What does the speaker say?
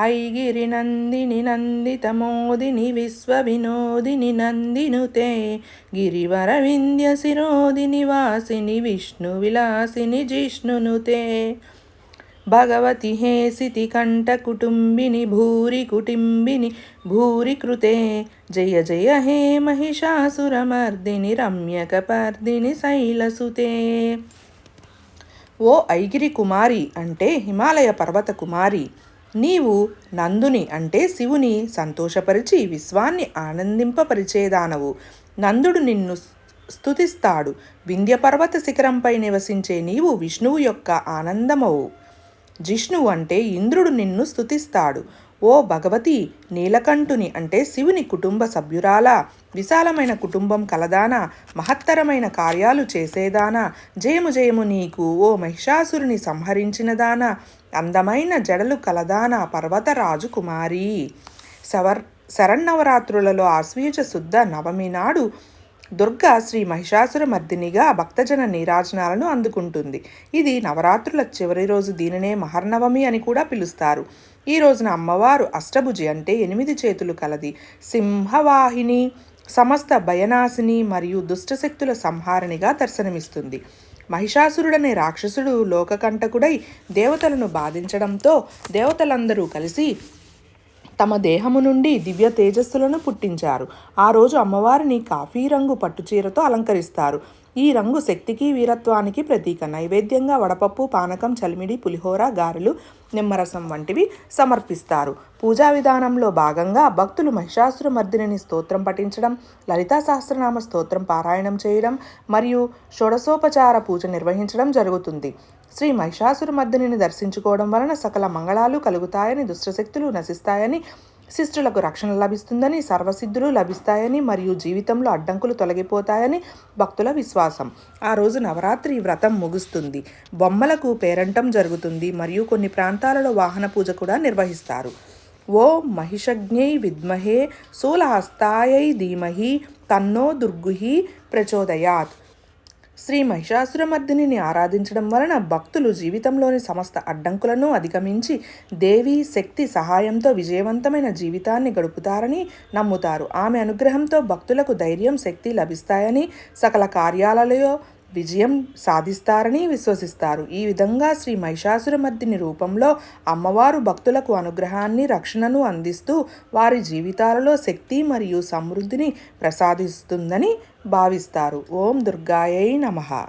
ఐగిరి నందిని నందితమోదిని విశ్వవినోదిని నందినుతే. గిరివర వింధ్య శిరోదిని వాసిని విష్ణు విలాసిని జిష్ణునుతే. భగవతి హేసితి కంఠ కుటుంబిని భూరి కుటుంబిని భూరి కృతే జయ జయ హే మహిషాసురమర్దిని రమ్యకపర్దిని శైలసుతే. ఓ ఐగిరి కుమారి అంటే హిమాలయ పర్వత కుమారి. నీవు నందుని అంటే శివుని సంతోషపరిచి విశ్వాన్ని ఆనందింపపరిచేదానవు. నందుడు నిన్ను స్థుతిస్తాడు వింధ్యపర్వత శిఖరంపై నివసించే నీవు విష్ణువు యొక్క ఆనందమవు. జిష్ణువు అంటే ఇంద్రుడు నిన్ను స్తుతిస్తాడు. ఓ భగవతి నీలకంఠుని అంటే శివుని కుటుంబ సభ్యురాల విశాలమైన కుటుంబం కలదానా మహత్తరమైన కార్యాలు చేసేదానా జయము జయము నీకు ఓ మహిషాసురుని సంహరించినదానా అందమైన జడలు కలదానా పర్వతరాజు కుమారి సవర్ శరన్నవరాత్రులలో ఆశ్వీజ శుద్ధ నవమి నాడు దుర్గా శ్రీ మహిషాసుర మర్దినిగా భక్తజన నీరాజనాలను అందుకుంటుంది. ఇది నవరాత్రుల చివరి రోజు దీనినే మహర్నవమి అని కూడా పిలుస్తారు. ఈ రోజున అమ్మవారు అష్టభుజి అంటే ఎనిమిది చేతులు కలది. సింహవాహిని సమస్త భయనాశిని మరియు దుష్టశక్తుల సంహారణిగా దర్శనమిస్తుంది. మహిషాసురుడనే రాక్షసుడు లోకకంటకుడై దేవతలను బాధించడంతో దేవతలందరూ కలిసి తమ దేహము నుండి దివ్య తేజస్సులను పుట్టించారు. ఆ రోజు అమ్మవారిని కాఫీ రంగు పట్టుచీరతో అలంకరిస్తారు. ఈ రంగు శక్తికి వీరత్వానికి ప్రతీక. నైవేద్యంగా వడపప్పు పానకం చలిమిడి పులిహోర గారెలు నిమ్మరసం వంటివి సమర్పిస్తారు. పూజా విధానంలో భాగంగా భక్తులు మహిషాసురమర్దిని స్తోత్రం పఠించడం లలితా సహస్రనామ స్తోత్రం పారాయణం చేయడం మరియు షోడసోపచార పూజ నిర్వహించడం జరుగుతుంది. శ్రీ మహిషాసురమర్దిని దర్శించుకోవడం వలన సకల మంగళాలు కలుగుతాయని దుష్టశక్తులు నశిస్తాయని శిష్టులకు రక్షణ లభిస్తుందని సర్వసిద్ధులు లభిస్తాయని మరియు జీవితంలో అడ్డంకులు తొలగిపోతాయని భక్తుల విశ్వాసం. ఆ రోజు నవరాత్రి వ్రతం ముగుస్తుంది. బొమ్మలకు పేరంటం జరుగుతుంది మరియు కొన్ని ప్రాంతాలలో వాహన పూజ కూడా నిర్వహిస్తారు. ఓ మహిషజ్ఞై విద్మహే శూలహస్తాయై ధీమహి తన్నో దుర్గుహి ప్రచోదయాత్. శ్రీ మహిషాసురమర్దిని ఆరాధించడం వలన భక్తులు జీవితంలోని సమస్త అడ్డంకులను అధిగమించి దేవి శక్తి సహాయంతో విజయవంతమైన జీవితాన్ని గడుపుతారని నమ్ముతారు. ఆమె అనుగ్రహంతో భక్తులకు ధైర్యం శక్తి లభిస్తాయని సకల కార్యాలలో విజయం సాధిస్తారని విశ్వసిస్తారు. ఈ విధంగా శ్రీ మహిషాసురమర్దిని రూపంలో అమ్మవారు భక్తులకు అనుగ్రహాన్ని రక్షణను అందిస్తూ వారి జీవితాలలో శక్తి మరియు సమృద్ధిని ప్రసాదిస్తుందని భావిస్తారు. ఓం దుర్గాయై నమః.